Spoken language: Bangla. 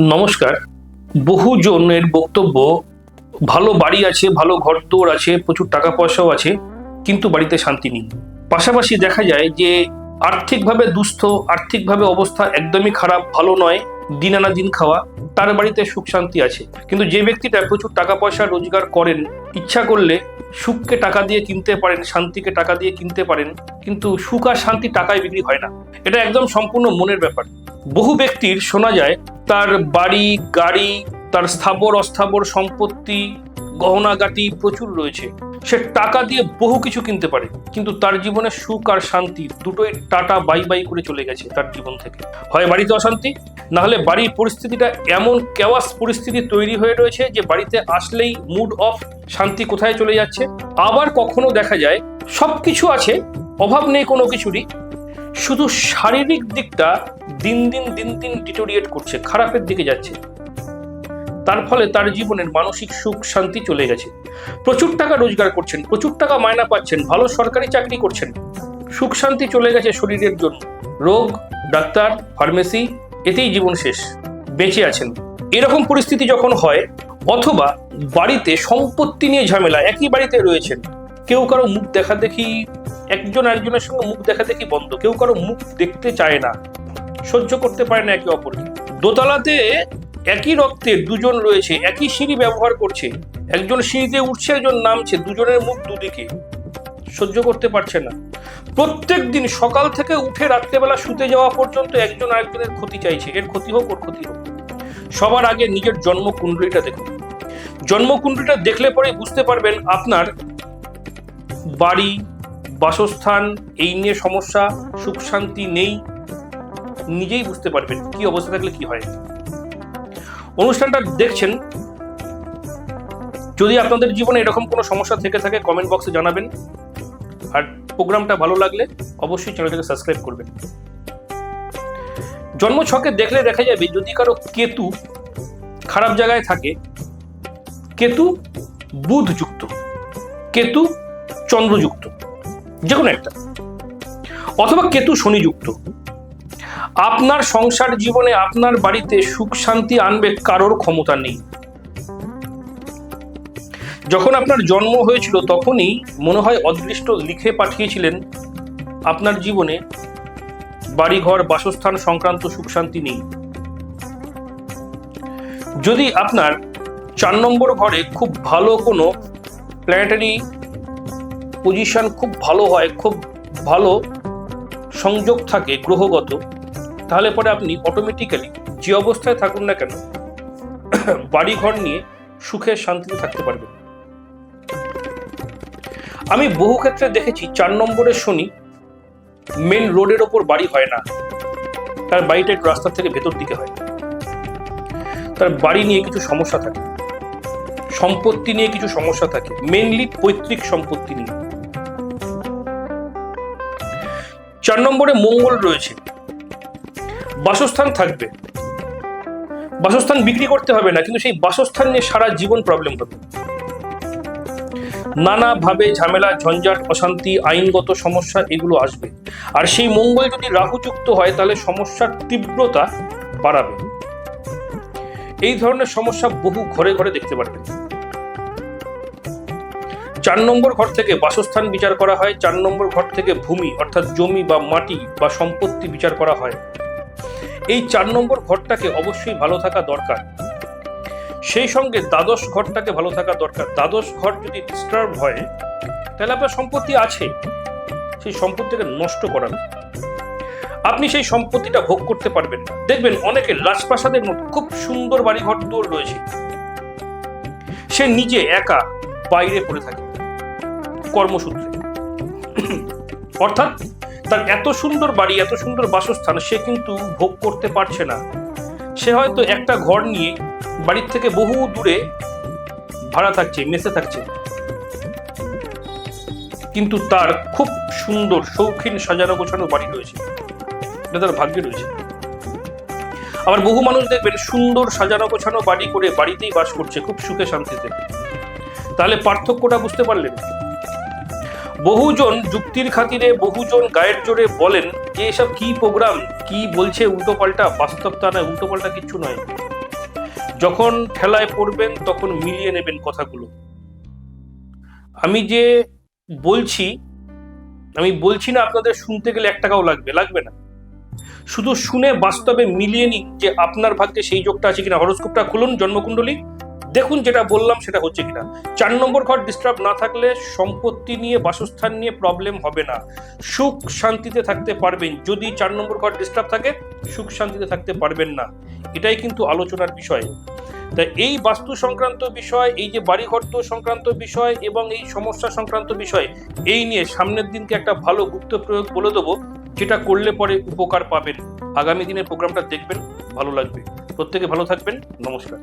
নমস্কার। বহু জনের বক্তব্য, ভালো বাড়ি আছে, ভালো ঘর দৌড় আছে, প্রচুর টাকা পয়সাও আছে, কিন্তু বাড়িতে শান্তি নেই। পাশাপাশি দেখা যায় যে, আর্থিকভাবে দুস্থ, আর্থিকভাবে অবস্থা একদমই খারাপ, ভালো নয়, দিন আনা দিন খাওয়া, তার বাড়িতে সুখ শান্তি আছে। কিন্তু যে ব্যক্তিটা প্রচুর টাকা পয়সা রোজগার করেন, ইচ্ছা করলে সুখকে টাকা দিয়ে কিনতে পারেন, শান্তিকে টাকা দিয়ে কিনতে পারেন, কিন্তু সুখ আর শান্তি টাকায় বিক্রি হয় না। এটা একদম সম্পূর্ণ মনের ব্যাপার। বহু ব্যক্তির, শোনা যায়, তার বাড়ি, গাড়ি, তার স্থাবর, অস্থাবর সম্পত্তি, গহনাগাটি প্রচুর রয়েছে। সে টাকা দিয়ে বহু কিছু কিনতে পারে, কিন্তু তার জীবনে সুখ আর শান্তি দুটোই টাটা বাই বাই করে চলে গেছে তার জীবন থেকে। হয় বাড়িতে অশান্তি, না হলে বাড়ির পরিস্থিতিটা এমন কেওয়াস পরিস্থিতি তৈরি হয়ে রয়েছে যে বাড়িতে আসলেই মুড অফ শান্তি কোথায় চলে যাচ্ছে? আবার কখনো দেখা যায় সব কিছু আছে, অভাব নেই কোনো কিছুরই শুধু শারীরিক দিকটা দিন দিন দিন দিন ডিটোরিয়েট করছে, খারাপের দিকে যাচ্ছে। তার ফলে তার জীবনের মানসিক সুখ, শান্তি চলে গেছে। প্রচুর টাকা রোজগার করছেন, প্রচুর টাকা মায়না পাচ্ছেন, ভালো সরকারি চাকরি করছেন। সুখ, শান্তি চলে গেছে শরীরের জন্য। রোগ, ডাক্তার, ফার্মেসি, এতেই জীবন শেষ, বেঁচে আছেন। এরকম পরিস্থিতি যখন হয়, অথবা বাড়িতে সম্পত্তি নিয়ে ঝামেলা, একই বাড়িতে রয়েছেন, কেউ কারও মুখ দেখা দেখি একজন আরেকজনের সঙ্গে মুখ দেখা দেখি বন্ধ। কেউ কারও মুখ দেখতে চায় না। সহ্য করতে পারে না একে অপরকে। দোতলাতে একই রক্তের দুজন রয়েছে, একই সিঁড়ি ব্যবহার করছে। একজন সিঁড়িতে উঠছে, একজন নামছে, দুজনের মুখ দুদিকে। সহ্য করতে পারছে না। প্রত্যেক দিন সকাল থেকে উঠে রাত্রেবেলা শুতে যাওয়া পর্যন্ত একজন আরেকজনের ক্ষতি চাইছে। এর ক্ষতি হোক, ওর ক্ষতি হোক। সবার আগে নিজের জন্মকুণ্ডলীটা দেখুন। জন্মকুণ্ডলীটা দেখলে পরে বুঝতে পারবেন আপনার বাড়ি বাসস্থান, এই নিয়ে সমস্যা, সুখ শান্তি নেই। নিজেই বুঝতে পারবেন কি অবস্থা থাকলে কি হয়। অনুষ্ঠানটা দেখছেন। যদি আপনাদের জীবনে এরকম কোনো সমস্যা থেকে থাকে কমেন্ট বক্সে জানাবেন। আর প্রোগ্রামটা ভালো লাগলে অবশ্যই চ্যানেলটাকে সাবস্ক্রাইব করবেন। জন্ম ছকে দেখলে দেখা যাবে, যদি কারও কেতু খারাপ জায়গায় থাকে, কেতু বুধযুক্ত, কেতু চন্দ্রযুক্ত। যে কোনো একটা। অথবা কেতু শনিযুক্ত। আপনার সংসার জীবনে আপনার বাড়িতে সুখ, শান্তি আনবে কারোর ক্ষমতা নেই। যখন আপনার জন্ম হয়েছিল তখনই মনে হয় অদৃষ্ট লিখে পাঠিয়েছিলেন, আপনার জীবনে বাড়িঘর, বাসস্থান সংক্রান্ত সুখ, শান্তি নেই। যদি আপনার চার নম্বর ঘরে খুব ভালো কোনো প্ল্যানেটারি পজিশন খুব ভালো হয়, খুব ভালো সংযোগ থাকে গ্রহগত, তাহলে পরে আপনি অটোমেটিক্যালি যে অবস্থায় থাকুন না কেন, বাড়িঘর নিয়ে সুখে শান্তিতে থাকতে পারবেন। আমি বহু ক্ষেত্রে দেখেছি, চার নম্বরের শনি মেন রোডের ওপর বাড়ি হয় না, তার বাড়িটা একটু রাস্তার থেকে ভেতর দিকে হয়। তার বাড়ি নিয়ে কিছু সমস্যা থাকে, সম্পত্তি নিয়ে কিছু সমস্যা থাকে মেনলি পৈতৃক সম্পত্তি নিয়ে। চার নম্বরে মঙ্গল রয়েছে। বাসস্থান থাকবে। বাসস্থান বিক্রি করতে হবে না, কিন্তু সেই বাসস্থান নিয়ে সারা জীবন প্রবলেম হবে। নানাভাবে ঝামেলা, ঝঞ্ঝাট, অশান্তি, আইনগত সমস্যা এগুলো আসবে। আর সেই মঙ্গল যদি রাহুযুক্ত হয়, তাহলে সমস্যার তীব্রতা বাড়াবে। এই ধরনের সমস্যা বহু ঘরে ঘরে দেখতে পারবেন। চার নম্বর ঘর থেকে বাসস্থান বিচার করা হয়, চার নম্বর ঘর থেকে ভূমি, অর্থাৎ জমি বা মাটি বা সম্পত্তি বিচার করা হয়। এই চার নম্বর ঘরটাকে অবশ্যই ভালো থাকা দরকার। সেই সঙ্গে দ্বাদশ ঘরটাকে ভালো থাকা দরকার। দ্বাদশ ঘর যদি ডিস্টার্ব হয়, তাহলে আপনার সম্পত্তি আছে। সেই সম্পত্তিকে নষ্ট করান আপনি সেই সম্পত্তিটা ভোগ করতে পারবেন না। দেখবেন অনেকে রাজপ্রাসাদের মতো খুব সুন্দর বাড়ি ঘর দৌড় রয়েছে। সে নিজে একা বাইরে পড়ে থাকে। কর্মসূত্রে। অর্থাৎ তার এত সুন্দর বাড়ি, এত সুন্দর বাসস্থান সে কিন্তু ভোগ করতে পারছে না। সে হয়তো একটা ঘর নিয়ে বাড়ির থেকে বহু দূরে ভাড়া থাকছে, মেসে থাকছে। কিন্তু তার খুব সুন্দর, শৌখিন, সাজানো গোছানো বাড়ি রয়েছে। এটা তার ভাগ্যে রয়েছে। আবার বহু মানুষ দেখবেন সুন্দর সাজানো গোছানো বাড়ি করে বাড়িতেই বাস করছে, খুব সুখে শান্তিতে। তাহলে পার্থক্যটা বুঝতে পারলেন? বহুজন যুক্তির খাতিরে, বহুজন গায়ের জোরে বলেন যে এসব কি প্রোগ্রাম, কি বলছে উল্টো পাল্টা বাস্তবতা নয়, উল্টো পাল্টা কিচ্ছু নয়। যখন ঠেলায় পড়বেন, তখন মিলিয়ে নেবেন কথাগুলো। আমি যে বলছি, আমি বলছি না আপনাদের শুনতে গেলে এক টাকাও লাগবে লাগবে না। শুধু শুনে বাস্তবে মিলিয়ে নিন যে আপনার ভাগ্যে সেই যোগটা আছে কিনা। হরস্কোপটা খুলুন, জন্মকুণ্ডলী। দেখুন যেটা বললাম সেটা হচ্ছে কিনা। চার নম্বর ঘর ডিস্টার্ব না থাকলে সম্পত্তি নিয়ে, বাসস্থান নিয়ে প্রবলেম হবে না। সুখ শান্তিতে থাকতে পারবেন। যদি চার নম্বর ঘর ডিস্টার্ব থাকে, সুখ শান্তিতে থাকতে পারবেন না। এটাই কিন্তু আলোচনার বিষয়। তাই এই বাস্তু সংক্রান্ত বিষয়, এই যে বাড়ি ঘর দোষ সংক্রান্ত বিষয় এবং এই সমস্যা সংক্রান্ত বিষয়, এই নিয়ে সামনের দিনকে একটা ভালো গুপ্ত প্রয়োগ বলে দেবো, যেটা করলে পরে উপকার পাবেন। আগামী দিনের প্রোগ্রামটা দেখবেন, ভালো লাগবে। প্রত্যেকে ভালো থাকবেন। নমস্কার।